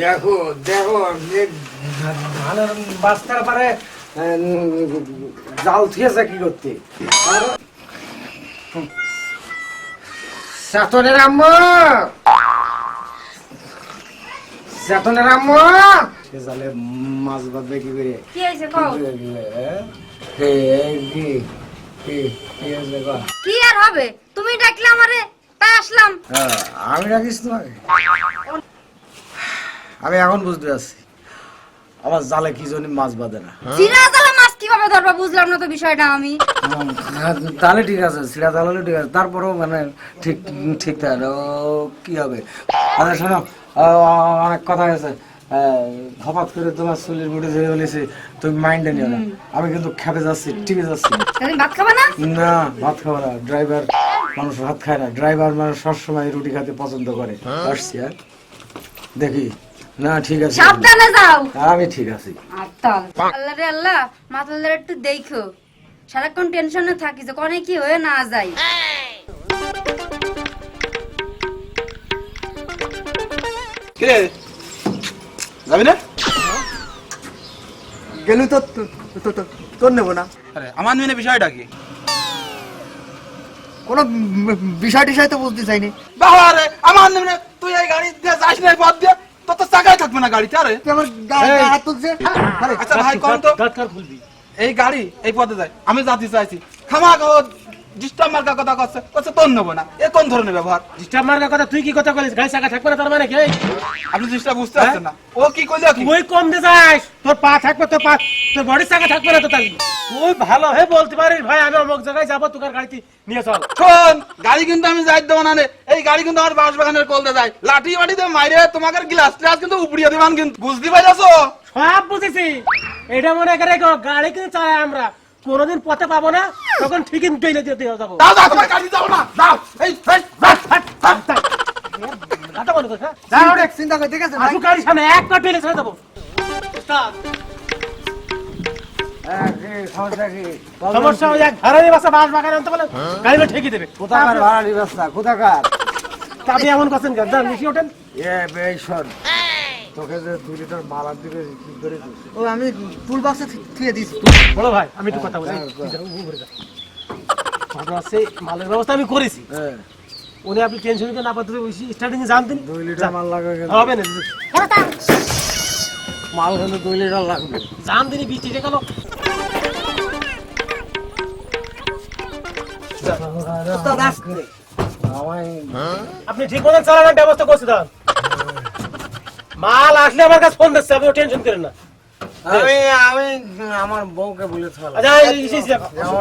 দেখো দেখো ধানের বাস্তার পারে জাল থিয়েছে কি করতে? চেতনের আম্মা! চেতনের আম্মা! সে জালে মাছ বাঁধবে কি করে? কি হয়েছে কও? হ্যাঁ? কি আর হবে? তুমি ডাকলে আমারে তাই আসলাম। হ্যাঁ, আমি রাখিস তোমাকে। আমি এখন বুঝতে পারছি। আমার জালে কি জন্য মাছ বাঁধে না? চিরা জালা মাছ কীভাবে ধরবা বুঝলাম না তো বিষয়টা আমি। হ্যাঁ, তাহলে ঠিক আছে সিরা তাহলে ঠিক আছে। তারপরেও মানে ঠিক ঠিক থাকে কি হবে? আরে শোনো আ, অনেক কথা আছে হঠাৎ করে তোমার চুলের মুঠে ধরে বলেছি তুমি মাইন্ডে নিও না। আমি কিন্তু খেপে যাচ্ছি টিপে যাচ্ছি। ভাত খাবা না? না ভাত খাব না। ড্রাইভার মানুষ ভাত খায় না। ড্রাইভার মানুষ সবসময় রুটি খেতে পছন্দ করে। আসছি হ্যাঁ? দেখি। না ঠিক আছে। সাবধানে যাও। আমি ঠিক আছি। আল্লাহ রে আল্লাহ মাতালদের একটু দেখো। সারাক্ষণ টেনশনে থাকি যে কনে কি হয়ে না যায়। কিরে যাবি না? গেলু তো তো- তো- তো- তোর নেব না। আরে আমার মেনে বিষয়টা কি? কোনো বিষয় টিষয় তো বুঝতে চাইনি। বাবা রে আমার মেনে তুই এই গাড়ি দিয়ে যাস না পথ দিয়ে? তো চাকায় থাকবে না গাড়িতে আরে। আমার এই। গায়ে হাত তুলছে আচ্ছা ভাই কোন তো। এই গাড়ি এই পথে যায় আমি যাতে চাইছি। খামা ডিস্টার্ব মার্কা কথা করছে করছে তোর নেব না। এ কোন ধরনের ব্যবহার? ডিস্টার্ব মার্কা কথা তুই কি কথা বলিস গাড়ি চাকা থাকবে না তার মানে কি আপনি জিনিসটা বুঝতে পারছেন না। ও কি কইলো তুই কম দে যাস। তোর পা থাকবে তোর পা তোর বডি চাকা থাকবে না তো তাই তুই ভালো হয়ে বলতে পারিস ভাই আমি অমুক জায়গায় যাব তোর গাড়িতে নিয়ে চল। শোন গাড়ি কিন্তু আমি যাই দেবো না এই গাড়ি কিন্তু আমার বাস বাগানের কলতে যায়। লাঠি বাটি দিয়ে মাইরে তোমাকে গ্লাস ট্লাস কিন্তু উপড়িয়ে দিবান কিন্তু। বুঝতে পারছ সব বুঝেছি। এটা মনে করে গাড়ি কিন্তু আমরা। কোনোদিন পথে পাবো না তখন ঠিকই দিয়ে দিয়ে যাব। দাও দাও তোমার গাড়ি না দাও এই এই। কথা বলো তো, হ্যাঁ? চিন্তা করে ঠিক আছে আসু গাড়ির সামনে এক পা ছেড়ে দেবো। উস্তাদ, কি সমস্যা কি? সমস্যা ওই বাসা বাস বাগান আনতে বলে গাড়ি ঠেকে দেবে। কোথাকার তা আপনি এমন করছেন কেন? ওঠেন। এ বেশ তোকে যে দুই লিটার মালার দিকে কি করে ও আমি টুল বক্সে থুয়ে দিয়েছি বড় ভাই আমি একটু কথা বলি। হ্যাঁ। ঘটনা হচ্ছে, মালের ব্যবস্থা আমি করেছি। হ্যাঁ, উনি আপনি টেনশন নিতে না পারতে স্টার্টিং এ জানতেন দুই লিটার মাল লাগবে। হবে না। মাল কিন্তু দুই লিটার লাগবে। জান দিনই বৃষ্টি রেখে গেল। আপনি ঠিক মতন চালানোর ব্যবস্থা করছি দান মাল আসলে আমার কাছে ফোন দিচ্ছে আপনি টেনশন করেন না আমি আমি আমার বউকে বলে আচ্ছা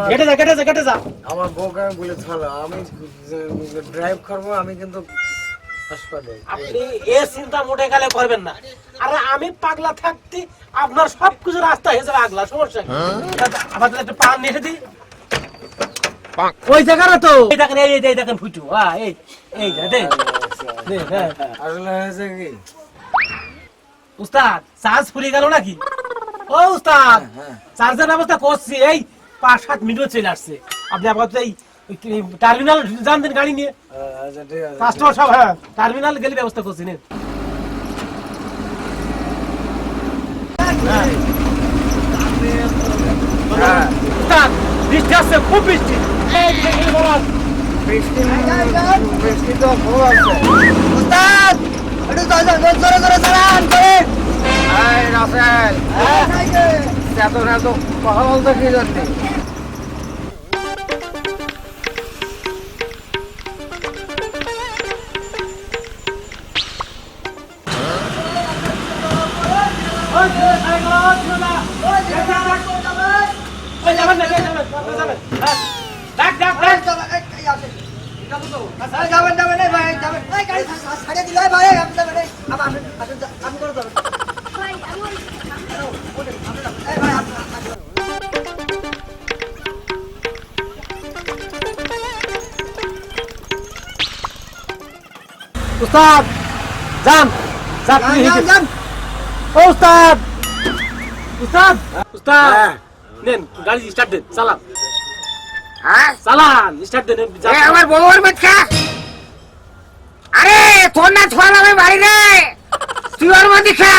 কেটে যা কেটে যা কেটে যা আমার বউকে আমি বলে আমি ড্রাইভ করব আমি কিন্তু আপনি এ চিন্তা মোটে গেলে করবেন না আরে আমি পাগলা থাকতে আপনার সব কিছু রাস্তা হয়ে যাবে আগলা সমস্যা? আচ্ছা, আমাদের একটা পান নিয়ে দিই ওই জায়গাটা তো এই দেখেন এই দেখেন ফুটু হ্যাঁ এই এই দে দে, হ্যাঁ আসলে হয়েছে কি উস্তাদ চার্জ ফুরিয়ে গেল নাকি? ও উস্তাদ চার্জের ব্যবস্থা করছি। এই পাঁচ সাত মিনিট চলে আসছে। আপনি আপাতত এই টার্মিনাল জানতেন গাড়ি নিয়ে। আচ্ছা কাস্টমার সব হ্যাঁ টার্মিনাল গেলে ব্যবস্থা করছি নিন। হ্যাঁ। উস্তাদ বৃষ্টি আসছে খুব বৃষ্টি। বৃষ্টি বৃষ্টি তো খুব আছে। উস্তাদ, যে, এত এত কথা বলতে কি জন্য। হ্যাঁ। ডাক, ডাক, ডাক। উস্তাদ যান যান যান, যান। ও উস্তাদ উস্তাদ উস্তাদ হ্যাঁ। নেন গাড়ি স্টার্ট দেন চালান। হ্যাঁ। চালান স্টার্ট দেন। এ আমার বউয়ের বাচ্চা। আরে তোর না ছোয়াল আমি বাড়ি রে তুই ওর মধ্যে খা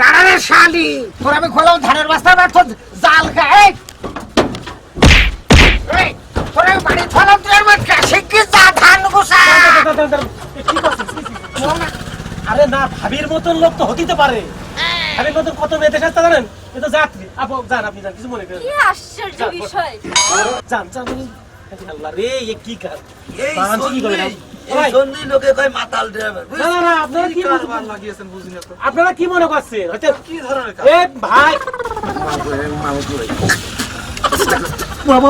দাঁড়ালে শালি। তোর আমি খোলাম ধানের বস্তা না তোর জাল খা। এই, তোর বাড়ি তুই যা ধান কি করছিস? আরে না ভাবির মতন লোক তো হতেই তো পারে ভাবির মতন কত মেয়ে দেশে আসতে জানেন এ তো যাত্রী আপু যান আপনি যান কিছু মনে করেন কি আশ্চর্য বিষয় যান যান আল্লাহ রে এ কি কাজ এই কি করে না? সন্ধি- এই সন্ধি লোকে কয় মাতাল ড্রাইভার না না না আপনারা কি মনে করছেন কি ধরনের ভাই বাবা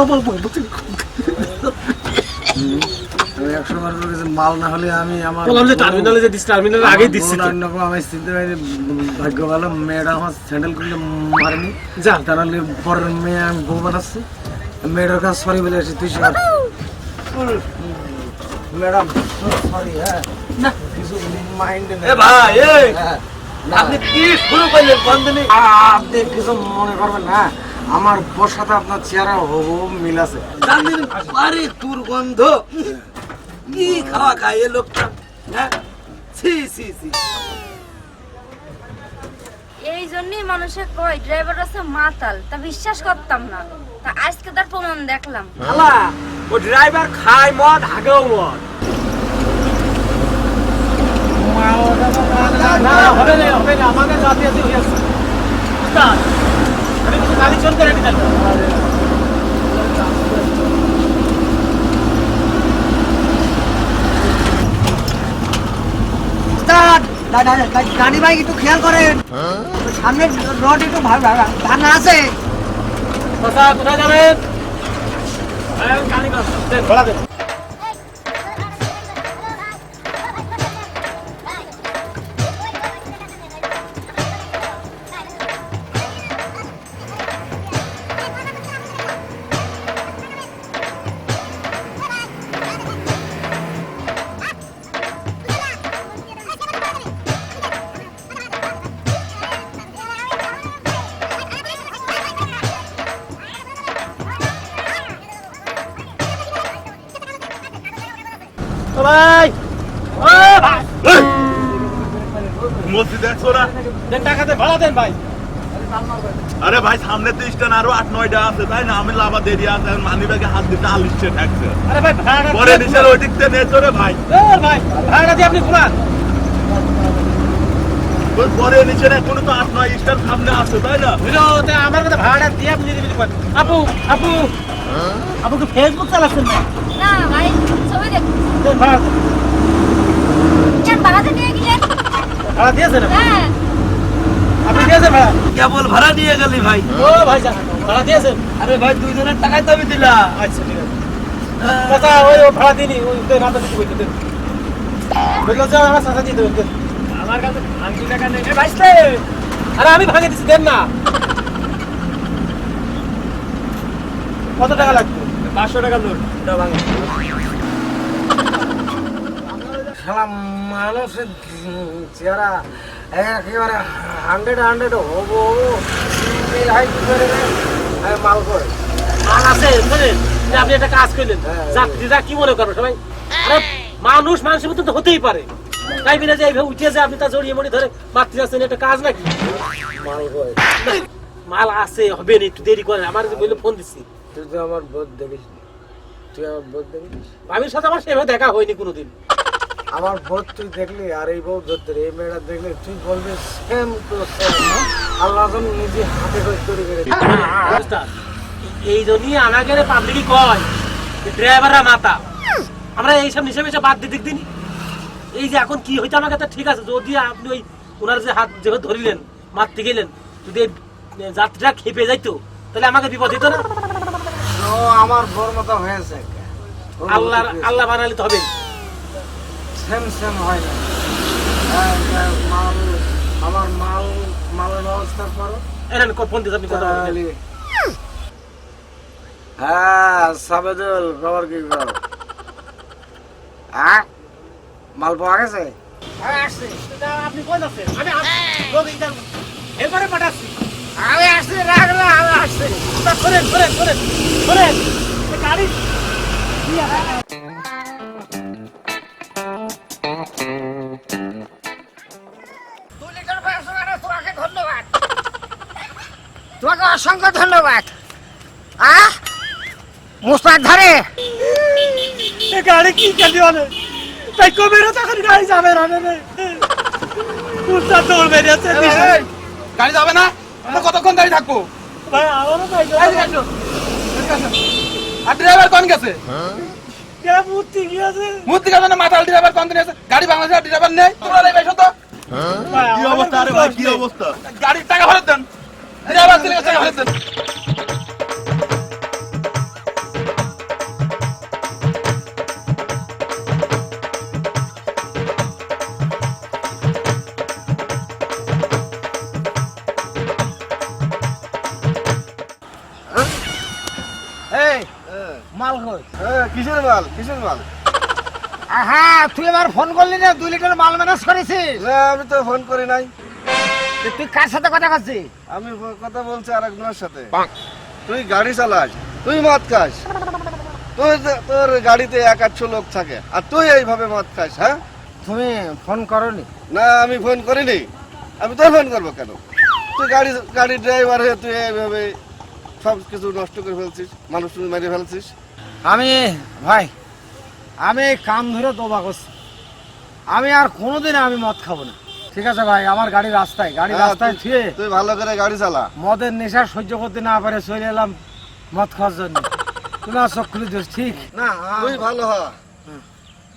গেছি, মাল না হলে আমি আমার বললাম যে টার্মিনালে যে দিস। অন্য আমি চিনতে পারিনি ভাগ্য ভালো মেয়েটা আমার যান তাহলে পরের মেয়ে আমি বউ বানাচ্ছি মেয়েটার কাছে সরি আপনি কি শুরু করলেন আপনি কিছু মনে করবেন না আমার বর সাথে আপনার চেহারা হবু মিল আছে। আরে দুর্গন্ধ। কি খাওয়া খায় এ লোকটা? হ্যাঁ? ছি ছি ছি। এই জন্যই মানুষে কয় ড্রাইভার আছে মাতাল। তা বিশ্বাস করতাম না। তা আজকে তার প্রমাণ দেখলাম। আলা ও ড্রাইভার খায় মদ হাগেও মদ। না হবে না হবে না আমাকে জাতি আছে গাড়ি বাইক একটু খেয়াল করেন। সামনে রড একটু ভাঙা আছে। কথা কোথায় যাবেন? আরে ভাই সামনে তো স্ট্যান্ড আরও আট নয়টা আছে তাই না? আমি লাভা দেরি আছে মানি ব্যাগে হাত দিতে আলিশে থাকছে আরে ভাই ভাড়াটা পরে ওই দিক থেকে চলে ভাই। এ ভাই ভাড়াটা দিয়ে আপনি ঘুরান। পরে নিচে এখনও তো আট নয় স্ট্যান্ড সামনে আছে তাই না? আমার কথা ভাড়াটা দিয়ে আপনি যদি দিতে পারেন আপু আপু। আপু কি ফেসবুক চালাচ্ছেন না? না ভাই ছবি ভাড়া দেন। কেন নিয়ে গেলেন ভাড়া দিয়েছেন হ্যাঁ। আপনি দিয়েছেন ভাড়া? কেবল ভাড়া নিয়ে গেলি ভাই। ও ভাই ভাড়া দিয়েছেন। আরে ভাই দুইজনের টাকাই তো আমি দিলাম। আচ্ছা ঠিক আছে। চাচা ওই ভাড়া দিনি ওই দেন কিছু বলতে দেন বুঝলো যে আমার দিয়ে দেবেন আমার কাছে আংটি টাকা নেই। আরে আমি ভাঙে দিচ্ছি দেন না। কত টাকা লাগবে? পাঁচশো টাকা এটা ভাঙে। শালা মানুষের চেহারা একেবারে হান্ড্রেড হান্ড্রেড হব। মিল করে মাল আছে বুঝলেন আপনি একটা কাজ করলেন। হ্যাঁ, যাত্রীরা কি মনে করবে সবাই? মানুষ মানুষের মতন তো হতেই পারে। তাই বিনা যে এইভাবে উঠে যে আপনি তা জড়িয়ে মনে ধরে মাতৃ যাচ্ছেন এটা কাজ নাকি? মাল আছে হবে না একটু দেরি করেন। আমার বললে ফোন দিচ্ছি তুই তো আমার বোধ দেখিস। তুই আমার বোধ ভাবির সাথে আমার সেভাবে দেখা হয়নি কোনোদিন। আমার বোধ তুই দেখলি আর এই বউ ধরতে এই মেয়েটা দেখলি তুই বলবি সেম টু সেম আল্লাহ যেন নিজে হাতে করে তৈরি করে। এই জন্যই আমাকে পাবলিকই কয় ড্রাইভাররা মাতা আমরা এইসব নিশে মিশে বাদ দিতে দিন এই যে এখন কি হইতো আমাকে তো ঠিক আছে যদি আপনি ওই ওনার যে হাত যেভাবে ধরিলেন মারতে গেলেন যদি এই যাত্রীরা খেপে যাইতো তাহলে আমাকে বিপদ হইতো না? ও আমার বর মতো হয়েছে আল্লাহ আল্লাহ বানালে তো হবে সেম সেম হয় না। হ্যাঁ, হ্যাঁ, মাল আমার মাল মালের ব্যবস্থা করো। এরেন ফোন দিতে আপনি কথা হ্যাঁ সাবেদুল খবর কি খবর? হ্যাঁ? মাল পাওয়া গেছে? আপনি কোন আছেন আমি এরপরে পাঠাচ্ছি। আমি আসছি রাখলাম আমি আসছি ধরেন ধরেন ধরেন ধরেন। গাড়ি। ধন্যবাদ। তোমাকে অসংখ্য ধন্যবাদ। আহ মুস্তাক ধরে। গাড়ি কি কাটি অনেক তাই কবিরও তখন গাড়ি যাবে না মুস্তাক দৌড় বেরিয়েছে গাড়ি যাবে না? আমরা কতক্ষণ গাড়ি থাকব? ভাই আমারও। আর ড্রাইভার কোন গেছে? মূর্তি গিয়েছে মূর্তি গেছে না মাতাল ড্রাইভার কোন দিন আছে? গাড়ি বাংলাদেশের ড্রাইভার নেই? তোমরা এই বেশ তো কি অবস্থা? আরে ভাই কি অবস্থা? গাড়ির টাকা ফেরত দেন। ড্রাইভার টাকা ফেরত দেন। মাল কই কিসের মাল? কিসের মাল? আহা তুই এবার ফোন করলি না দুই লিটার মাল ম্যানেজ করেছিস না আমি তো ফোন করি নাই। তুই কার সাথে কথা করছিস আমি কথা বলছি আর একজনের সাথে। তুই গাড়ি চালাস তুই মদ খাস। তুই তো- তোর গাড়িতে এক আধশো লোক থাকে আর তুই এইভাবে মদ খাস হ্যাঁ? তুমি ফোন করনি? না আমি ফোন করিনি। আমি তোর ফোন করব কেন? তুই গাড়ি গাড়ি ড্রাইভার হয়ে তুই এইভাবে সব কিছু নষ্ট করে ফেলছিস মানুষ মেরে ফেলছিস। আমি ভাই আমি কান ধরে তোবা করছি। আমি আর কোনোদিন আমি মদ খাব না। ঠিক আছে ভাই আমার গাড়ি রাস্তায় গাড়ি হ্যাঁ, রাস্তায় থুয়ে তুই ভালো করে গাড়ি চালা। মদের নেশা সহ্য করতে না পারে চলে এলাম মদ খাওয়ার জন্য। তুমি আর চোখ খুলে দিস ঠিক? না তুই ভালো হ।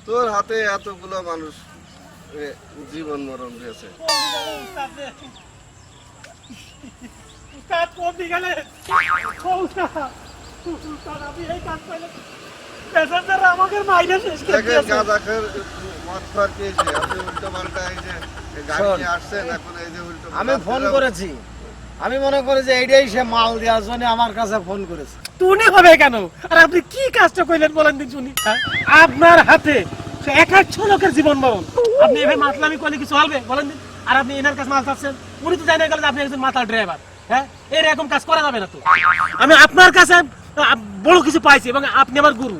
তোর হাতে এতগুলো মানুষ জীবন মরণ দিয়েছে। উস্তাদ কোন দিকে আমি এই কাজ পাইলে আমাকে মাইরে শেষ করে দিয়েছে গাঁজা খেয়ে মদ খাওয়ার পেয়েছে আপনি উল্টো পাল্টা এই যে এই গাড়ি শোন। নিয়ে আসছেন এখন এই যে উল্টো আমি ফোন করেছি। আমি মনে করি যে এইটাই সে মাল দেওয়ার জন্য আমার কাছে ফোন করেছে। তুমি হবে কেন? আর আপনি কি কাজটা করলেন বলেন দিন শুনি হ্যাঁ? আপনার হাতে এক একশো লোকের জীবন মরণ আপনি এভাবে মাতলামি করলে কিছু হবে বলেন দিন আর আপনি এনার কাছে মাল চাচ্ছেন। উনি তো জানা গেল যে আপনি একজন মাতাল ড্রাইভার। হ্যাঁ? এরকম কাজ করা যাবে না তো। আমি আপনার কাছে বড় কিছু পাইছি এবং আপনি আমার গুরু।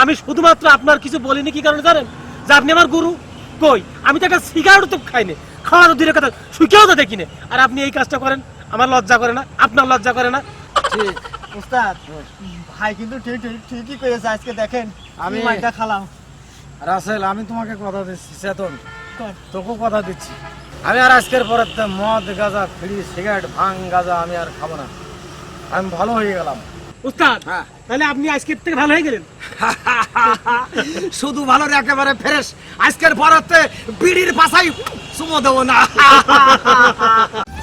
আমি শুধুমাত্র আপনার কিছু বলিনি কি কারণে জানেন? যে আপনি আমার গুরু? কই? আমি তো একটা সিগারেট তো খাইনি খাওয়ানো দূরের কথা শুকেও তো দেখিনি আর আপনি এই কাজটা করেন আমার লজ্জা করে না আপনার লজ্জা করে না। উস্তাদ ভাই কিন্তু ঠিক ঠিক ঠিকই করেছে আজকে দেখেন আমি মাইটা খালাম। রাসেল আমি তোমাকে কথা দিচ্ছি চেতন। তোকেও কথা দিচ্ছি। আমি আর আজকের পরে তো মদ গাঁজা ফিরি সিগারেট ভাং গাঁজা আমি আর খাব না। আমি ভালো হয়ে গেলাম। উস্তাদ হ্যাঁ। তাহলে আপনি আজকের থেকে ভালো হয়ে গেলেন? শুধু ভালো রে একেবারে ফ্রেশ। আজকের পরাতে বিড়ির পাশাই সুমো দেবো না।